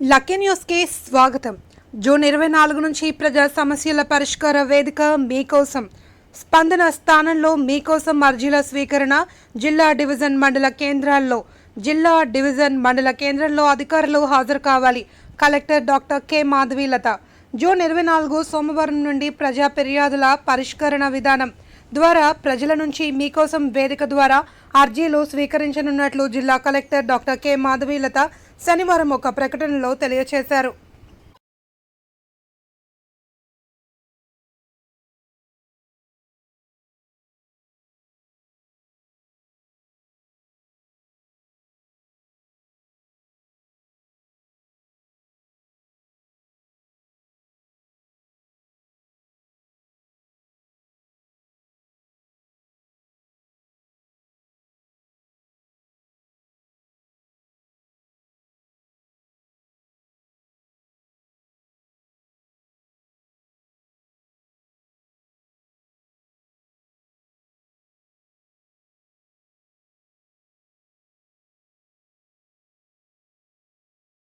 Lucky న్యూస్కి స్వాగతం. June ఇరవై నాలుగు నుంచి ప్రజా సమస్యల పరిష్కార వేదిక మీకోసం. స్పందన స్థానంలో మీకోసం అర్జీల స్వీకరణ జిల్లా డివిజన్ మండల కేంద్రాల్లో. జిల్లా డివిజన్ మండల కేంద్రంలో అధికారులు హాజరు కావాలి. Collector doctor K. Madhavilatha. June ఇరవై నాలుగు సోమవారం నుండి ప్రజా ఫిర్యాదుల పరిష్కరణ విధానం ద్వారా ప్రజల నుంచి మీకోసం వేదిక ద్వారా అర్జీలు స్వీకరించనున్నట్లు జిల్లా కలెక్టర్ డాక్టర్ కె. మాధవీలత శనివారం ఒక ప్రకటనలో తెలియజేశారు